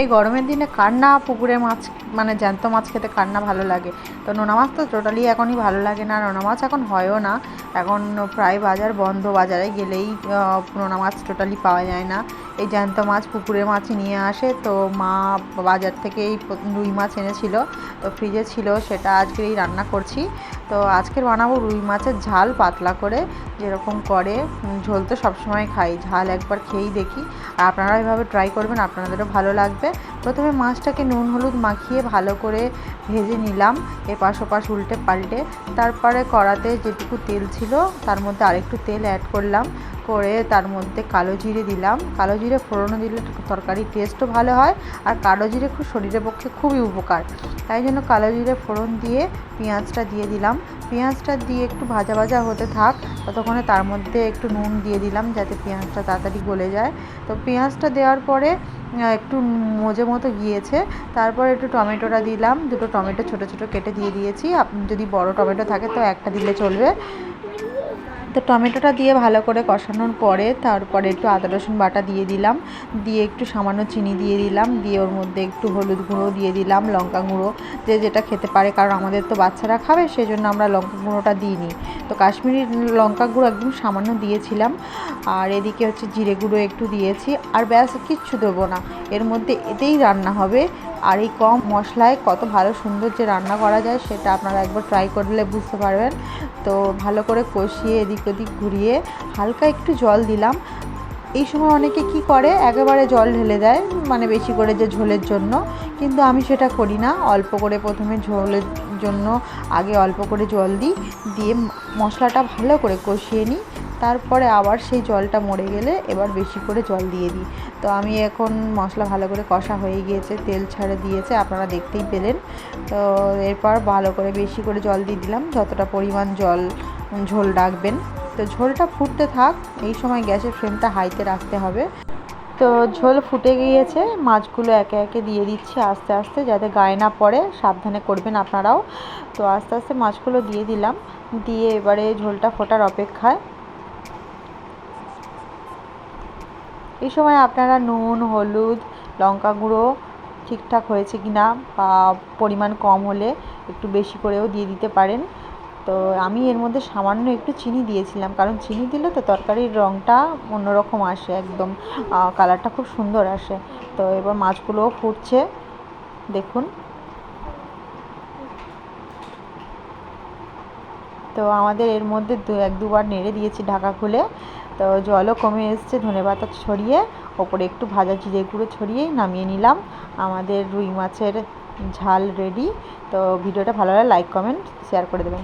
এই গরমের দিনে কার না পুকুরে মাছ মানে জ্যান্ত মাছ খেতে কার না ভালো লাগে। তো নোনা মাছ তো টোটালি এখনই ভালো লাগে না। নোনা মাছ এখন হয়ও না। এখন প্রায় বাজার বন্ধ। বাজারে গেলেই নোনা মাছ টোটালি পাওয়া যায় না। এই জ্যান্ত মাছ পুকুরে মাছ নিয়ে আসে। তো মা বাজার থেকে এই রুই মাছ এনেছিল। তো ফ্রিজে ছিল, সেটা আজকেই রান্না করছি। তো আজকের বানাবো রুই মাছের ঝাল পাতলা করে, যেরকম করে। ঝোল তো সবসময় খাই, ঝাল একবার খেয়েই দেখি। আর আপনারা এভাবে ট্রাই করবেন, আপনাদেরও ভালো লাগবে। প্রথমে মাছটাকে নুন হলুদ মাখিয়ে ভালো করে ভেজে নিলাম। এপাশ ওপাশ উল্টে পাল্টে। তারপরে কড়াতে যেটুকু তেল ছিল, তার মধ্যে আরেকটু তেল অ্যাড করলাম। করে তার মধ্যে কালো জিরে দিলাম। কালো জিরে ফোড়নো দিলে তরকারির টেস্টও ভালো হয় আর কালো জিরে খুব শরীরের পক্ষে খুবই উপকার। তাই জন্য কালো জিরে ফোড়ন দিয়ে পেঁয়াজটা দিয়ে দিলাম। পেঁয়াজটা দিয়ে একটু ভাজা ভাজা হতে থাক, ততক্ষণে তার মধ্যে একটু নুন দিয়ে দিলাম যাতে পেঁয়াজটা তাড়াতাড়ি গলে যায়। তো পেঁয়াজটা দেওয়ার পরে একটু মজে মতো গিয়েছে। তারপর একটু টমেটোটা দিলাম। দুটো টমেটো ছোটো ছোটো কেটে দিয়ে দিয়েছি। যদি বড় টমেটো থাকে তো একটা দিলে চলবে। তো টমেটোটা দিয়ে ভালো করে কষানোর পরে তারপরে একটু আদা, রসুন বাটা দিয়ে দিলাম। দিয়ে একটু সামান্য চিনি দিয়ে দিলাম। দিয়ে ওর মধ্যে একটু হলুদ গুঁড়ো দিয়ে দিলাম, লঙ্কা গুঁড়ো। যে যেটা খেতে পারে, কারণ আমাদের তো বাচ্চারা খাবে সেই জন্য আমরা লঙ্কা গুঁড়োটা দিইনি। তো কাশ্মীরি লঙ্কা গুঁড়ো একদম সামান্য দিয়েছিলাম। আর এদিকে হচ্ছে জিরে গুঁড়ো একটু দিয়েছি। আর ব্যাস, কিচ্ছু দেবো না। এর মধ্যে এতেই রান্না হবে। আর এই কম মশলায় কত ভালো সুন্দর যে রান্না করা যায়, সেটা আপনারা একবার ট্রাই করলে বুঝতে পারবেন। তো ভালো করে কষিয়ে এদিক ওদিক ঘুরিয়ে হালকা একটু জল দিলাম। এই সময় অনেকে কি করে, একেবারে জল ঢেলে দেয় মানে বেশি করে যে ঝোলের জন্য। কিন্তু আমি সেটা করি না। অল্প করে প্রথমে ঝোলের জন্য আগে অল্প করে জল দিই, দিয়ে মশলাটা ভালো করে কষিয়ে নিই। তারপরে আবার সেই জলটা মরে গেলে এবার বেশি করে জল দিয়ে দিই। তো আমি এখন মশলা ভালো করে কষা হয়ে গিয়েছে, তেল ছাড়ে দিয়েছে, আপনারা দেখতেই পেলেন। তো এরপর ভালো করে বেশি করে জল দিয়ে দিলাম, যতটা পরিমাণ জল ঝোল রাখবেন তো ঝোলটা ফুটতে থাক, এই সময় গ্যাসের ফ্লেমটা হাইতে রাখতে হবে। তো ঝোল ফুটে গিয়েছে, মাছগুলো একে একে দিয়ে দিচ্ছি আস্তে আস্তে যাতে গায়ে না পড়ে, সাবধানে করবেন আপনারাও। তো আস্তে আস্তে মাছগুলো দিয়ে দিলাম, দিয়ে এবারে ঝোলটা ফোটার অপেক্ষায়। এই সময় আপনারা নুন, হলুদ, লঙ্কা গুঁড়ো ঠিকঠাক হয়েছে কি না বা পরিমাণ কম হলে একটু বেশি করেও দিয়ে দিতে পারেন। তো আমি এর মধ্যে সামান্য একটু চিনি দিয়েছিলাম, কারণ চিনি দিলে তো তরকারির রঙটা অন্যরকম আসে একদম কালারটা খুব সুন্দর আসে। তো এবার মাছগুলোও ফুটছে, দেখুন। তো আমাদের এর মধ্যে দু, এক দুবার নেড়ে দিয়েছি ঢাকা খুলে। তো জলও কমে এসছে ধনেপাতা ছড়িয়ে, ওপরে একটু ভাজা জিরে গুঁড়ো ছড়িয়েই নামিয়ে নিলাম। আমাদের রুই মাছের ঝাল রেডি তো ভিডিওটা ভালো লাগলে লাইক কমেন্ট শেয়ার করে দেবেন।